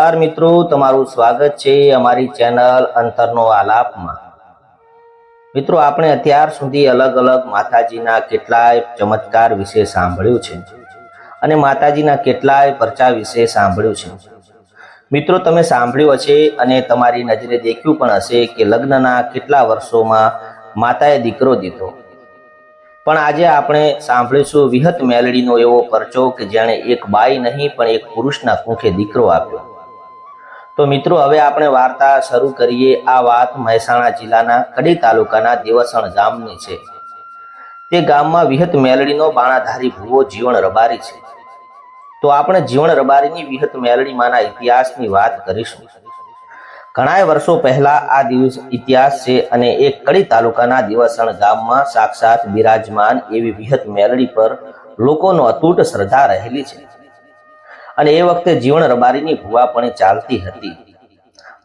નમસ્કાર મિત્રો, તમારું સ્વાગત છે અમારી ચેનલ અંતરનો આલાપમાં. મિત્રો, આપણે અત્યાર સુધી અલગ અલગ માતાજીના કેટલાય ચમત્કાર વિશે સાંભળ્યું છે અને માતાજીના કેટલાય પરચા વિશે સાંભળ્યું છે. મિત્રો, તમે સાંભળ્યું હશે અને તમારી નજરે દેખ્યું પણ હશે કે લગ્નના કેટલા વર્ષોમાં માતાએ દીકરો દીધો. પણ આજે આપણે સાંભળીશું વિહત મેલડીનો એવો પરચો કે જેણે એક બાઈ નહીં પણ એક પુરુષના કુંખે દીકરો આપ્યો. તો મિત્રો, હવે આપણે વાર્તા શરૂ કરીએ આ વાત મહેસાણા જિલ્લાના કડી તાલુકાના દેવસણ ગામની છે. તે ગામમાં વિહત મેલડીનો બાણાધારી ભૂવો જીવણ રબારી છે. તો આપણે જીવણ રબારીની વિહત મેલડીમાંના ઇતિહાસની વાત કરીશું. ઘણાય વર્ષો પહેલા આ દિવસ ઇતિહાસ છે અને એક કડી તાલુકાના દિવસણ ગામમાં સાક્ષાત બિરાજમાન એવી વિહત મેલડી પર લોકોનો અતૂટ શ્રદ્ધા રહેલી છે. અને એ વખતે જીવણ રબારીની ભૂવા પણ ચાલતી હતી.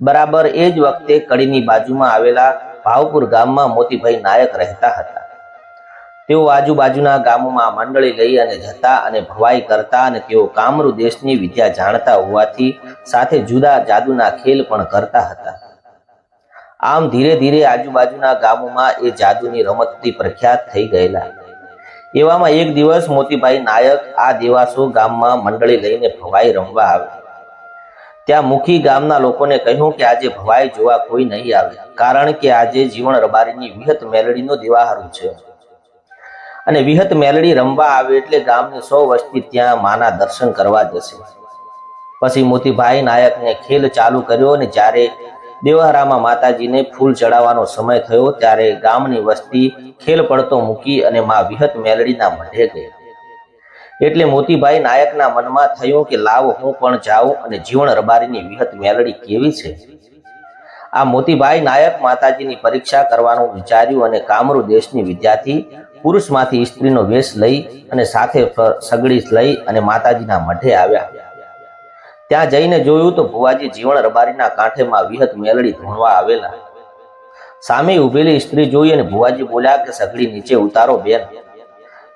બરાબર એ જ વખતે કડીની બાજુમાં આવેલા ભાવપુર ગામમાં મોતીભાઈ નાયક રહેતા હતા. તેઓ આજુબાજુના ગામોમાં મંડળી લઈ અને જતા અને ભવાઈ કરતા અને તેઓ કામરૂ દેશની વિદ્યા જાણતા હોવાથી સાથે જુદા જાદુના ખેલ પણ કરતા હતા. આમ ધીરે ધીરે આજુબાજુના ગામોમાં એ જાદુની રમતથી પ્રખ્યાત થઈ ગયેલા. એવામાં એક દિવસ મોતીભાઈ નાયક આ દેવાસુ ગામમાં મંડળી લઈને ભવાઈ રમવા આવ્યા ત્યાં મુખી ગામના લોકોને કહ્યું કે આજે ભવાઈ જોવા કોઈ નહીં આવે, કારણ કે આજે જીવન રબારીની વિહત મેલડીનો દેવાહારું છે. અને વિહત મેલડી રમવા આવે એટલે ગામની સો વસ્તી ત્યાં માના દર્શન કરવા જશે. પછી મોતીભાઈ નાયકને ખેલ ચાલુ કર્યો અને જ્યારે દેવહરામાં માતાજીને ફૂલ ચડાવવાનો સમય થયો ત્યારે ગામની વસ્તી ખેલ પડતો મૂકી અને મા વિહત મેલડીના મઢે ગઈ. એટલે મોતીભાઈ નાયકના મનમાં થયું કે લાવ હું પણ જાઉં અને જીવન રબારીની વિહત મેલડી કેવી છે? આ મોતીભાઈ નાયક માતાજીની પરીક્ષા કરવાનું વિચાર્યું અને કામરૂ દેશની વિદ્યાર્થી પુરુષમાંથી સ્ત્રીનો વેશ લઈ અને સાથે સગડી લઈ અને માતાજીના મઢે આવ્યા. ત્યાં જઈને જોયું તો ભુવાજી જીવણ રબારીના કાંઠેમાં વિહત મેલડી ધૂણવા આવેલા. સામે ઊભેલી સ્ત્રી જોઈ અને ભુવાજી બોલ્યા કે, સગડી નીચે ઉતારો બેન.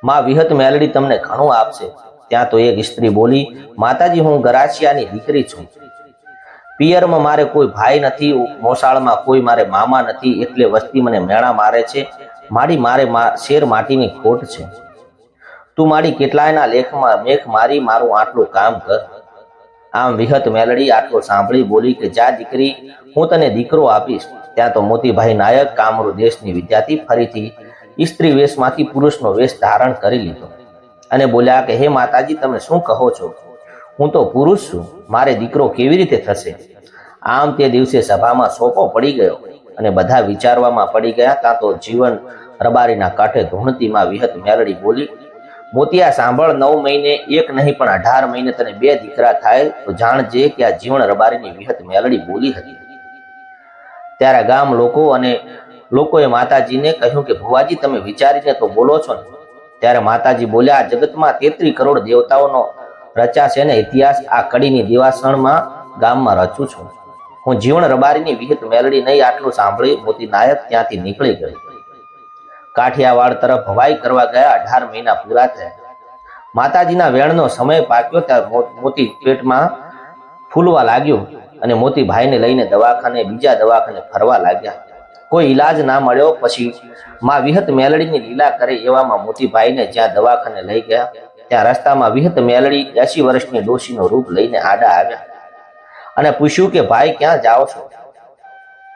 માં વિહત મેલડી તમને ઘણું આપશે. ત્યાં તો એક સ્ત્રી બોલી, માતાજી, હું ગરાસિયાની દીકરી છું. પિયરમાં મારે કોઈ ભાઈ નથી, મોસાળમાં કોઈ મારે મામા નથી, એટલે વસ્તી મને મેણા મારે છે. મારી મારે શેર માટીની ખોટ છે. તું મારી કેટલાયના લેખમાં મેખ મારી, મારું આટલું કામ કર. આમ વિહત મેલડી આટલો સાંભળી બોલી કે, જા દીકરી, હું તને દીકરો આપીશ. ત્યાં તો મોતીભાઈ નાયક કામરૂ દેશની વિદ્યાર્થી ફરીથી સ્ત્રી વેશમાંથી પુરુષનો વેશ ધારણ કરી લીધો અને બોલ્યા કે, હે માતાજી, તમે શું કહો છો? હું તો પુરુષ છું. મારે દીકરો કેવી રીતે થશે? આમ તે દિવસે સભામાં સોપો પડી ગયો અને બધા વિચારવામાં પડી ગયા. ત્યાં તો જીવન રબારીના કાંઠે ધૂણતીમાં વિહત મેલડી બોલી મોતિયા સાંભળ નવ મહિને એક નહીં પણ અઢાર મહિને તને બે દીકરા થાય તો જાણજે કે આ જીવન રબારીની વિહત મેલડી બોલી હતી. ત્યારે ગામ લોકો અને લોકોએ માતાજીને કહ્યું કે, ભુવાજી, તમે વિચારીને તો બોલો છો ને. ત્યારે માતાજી બોલ્યા, "આ જગતમાં તેત્રી કરોડ દેવતાઓનો રચાશે ને ઇતિહાસ આ કડીની દિવાસણમાં ગામમાં રચું છું. હું જીવન રબારીની વિહિત મેલડી નહીં, આટલું સાંભળી મોતી નાયક ત્યાંથી નીકળી ગઈ કાઠિયાવાડ તરફ હવાઈ કરવા ગયા, અઢાર મહિના પૂરા થયા. માતાજીના વેણનો સમય પાક્યો ત્યારે મોતી પેટમાં ફૂલવા લાગ્યું અને મોતીભાઈને લઈને દવાખાને, બીજા દવાખાને ફરવા લાગ્યા. કોઈ ઈલાજ ના મળ્યો પછી માં વિહત મેલડીની લીલા કરે એવામાં મોતીભાઈને જ્યાં દવાખાને લઈ ગયા, ત્યાં રસ્તામાં વિહત મેલડી એસી વર્ષની ડોશીનો રૂપ લઈને આડા આવ્યા અને પૂછ્યું કે, ભાઈ, ક્યાં જાઓ છો?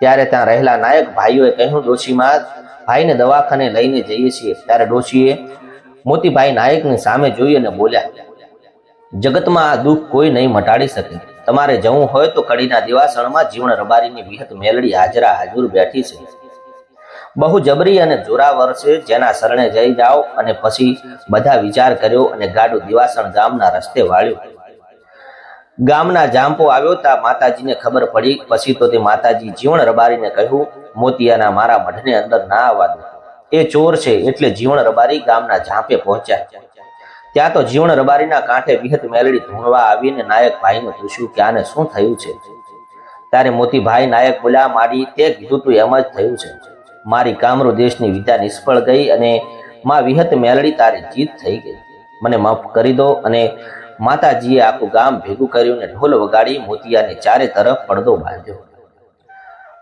ત્યારે ત્યાં રહેલા નાયક ભાઈઓએ કહ્યું, ડોશીમાં ભાઈને દવાખાને લઈને જઈએ છીએ. ત્યારે ડોશીએ મોતીભાઈ નાયકની સામે જોઈ અને બોલ્યા, જગતમાં આ દુઃખ કોઈ નહીં મટાડી શકે. તમારે જવું હોય તો કડીના દિવાસણમાં જીવન રબારીની વિહત મેલડી હાજરા હાજુર બેઠી છે. બહુ જબરી અને જોરાવર છે, જેના શરણે જઈ જાઓ. અને પછી બધા વિચાર કર્યો અને ગાડું દિવાસણ ગામના રસ્તે વાળ્યું. ગામના જાંપો આવ્યો તા માતાજીને ખબર પડી. પછી તો તે માતાજી જીવણ રબારીને કહ્યું, મોતિયાના મારા મઢને અંદર ના આવવા દો. એ ચોર છે એટલે જીવણ રબારી ગામના જાંપે પહોંચ્યા. ત્યાં તો જીવણ રબારીના કાંઠે વિહત મેલડી ધૂણવા આવીને નાયક ભાઈને પૂછ્યું કે આને શું થયું છે? ત્યારે મોતીભાઈ નાયક બોલ્યા, મારી તે કીધું તું એમ જ થયું છે. મારી કામરૂ દેશની વિદ્યા નિષ્ફળ ગઈ અને માં વિહત મેલડી તારી જીત થઈ ગઈ. મને માફ કરી દો અને માતાજીએ આખું ગામ ભેગું કર્યું અને ઢોલ વગાડી મોતિયાને ચારે તરફ પડદો બાંધ્યો.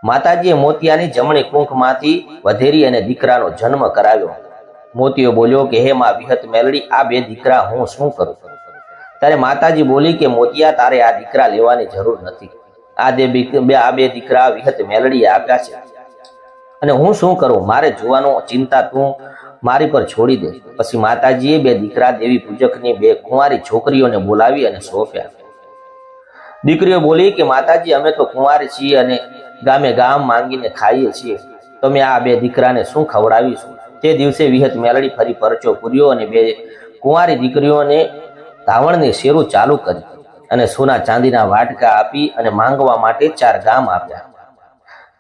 માતાજીએ મોતિયાની જમણી કુંખમાંથી વધેરી અને દીકરાનો જન્મ કરાવ્યો. મોતિયો બોલ્યો કે, હે માં વિહત મેલડી, આ બે દીકરા હું શું કરું? ત્યારે માતાજી બોલી કે, મોતિયા, તારે આ દીકરા લેવાની જરૂર નથી. આ બે આ બે દીકરા વિહત મેલડી આપ્યા છે. અને હું શું કરું? મારે જોવાનો ચિંતા તું મારી પર છોડી દે. પછી માતાજીએ બે દીકરા દેવી પૂજકની બે કુંવારી છોકરીઓને બોલાવી અને સોંપ્યા. દીકરીઓ બોલી કે, માતાજી, અમે તો કુંવારી છીએ અને ગામે ગામ માંગીને ખાઈએ છીએ. તમે આ બે દીકરાને શું ખવડાવીશું? તે દિવસે વિહત મેલડી ફરી પરચો પૂર્યો અને બે કુંવારી દીકરીઓને ધાવણની શેરું ચાલુ કરી અને સોના ચાંદીના વાટકા આપી અને માંગવા માટે ચાર ગામ આપ્યા.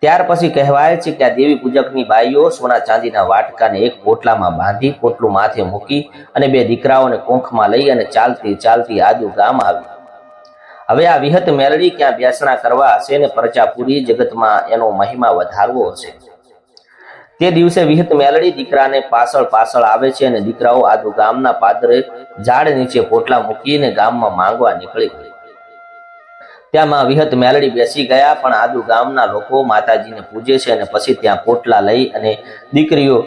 ત્યાર પછી કહેવાય છે કે આ દેવી પૂજકની બાઈઓ સોના ચાંદીના વાટકાને એક પોટલામાં બાંધી પોટલું માથે મૂકી અને બે દીકરાઓને કોંખમાં લઈ અને ચાલતી ચાલતી આદુ ગામ આવી. હવે આ વિહત મેળડી ક્યાં બેસણા કરવા હશે ને પરચા પૂરી જગતમાં એનો મહિમા વધારવો હશે? તે દિવસે વિહત મેલડી દીકરાને પાછળ પાછળ આવે છે અને દીકરાઓ આદુ ગામના પાદરે ઝાડ નીચે પોટલા મૂકીને ગામમાં માંગવા નીકળી ગઈ. ત્યાં વિહત મેલડી બેસી ગયા, પણ આદુ ગામના લોકો માતાજીને પૂજે છે અને પછી ત્યાં પોટલા લઈ અને દીકરીઓ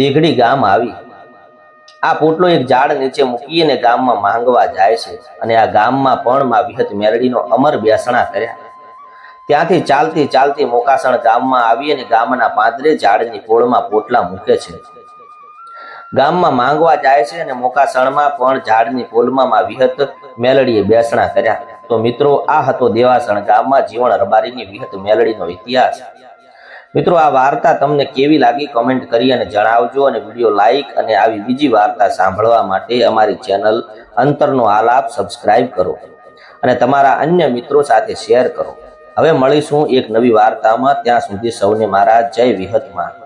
દેઘડી ગામ આવી. આ પોટલો એક ઝાડ નીચે મૂકી ગામમાં માંગવા જાય છે અને આ ગામમાં પણ માં વિહત મેલડીનો અમર બેસણા કર્યા. ત્યાંથી ચાલતી ચાલતી મોકાસણ ગામમાં આવી અને ગામના પાંદરે ઝાડની પોળમાં પોટલા મૂકે છે. ગામમાં માંગવા જાય છે અને મોકાસણમાં પણ ઝાડની પોલમાં વિહત મેલડીએ બેસણા કર્યા. તો મિત્રો, આ હતો દેવાસણ ગામમાં જીવન રબારીની વિહત મેલડીનો ઇતિહાસ. મિત્રો, આ વાર્તા તમને કેવી લાગી કમેન્ટ કરી અને જણાવજો અને વીડિયો લાઇક અને આવી બીજી વાર્તા સાંભળવા માટે અમારી ચેનલ અંતરનો આલાપ સબસ્ક્રાઇબ કરો અને તમારા અન્ય મિત્રો સાથે શેર કરો. હવે મળીશું એક નવી વાર્તામાં. ત્યાં સુધી સૌને મારા જય વિહતમાં.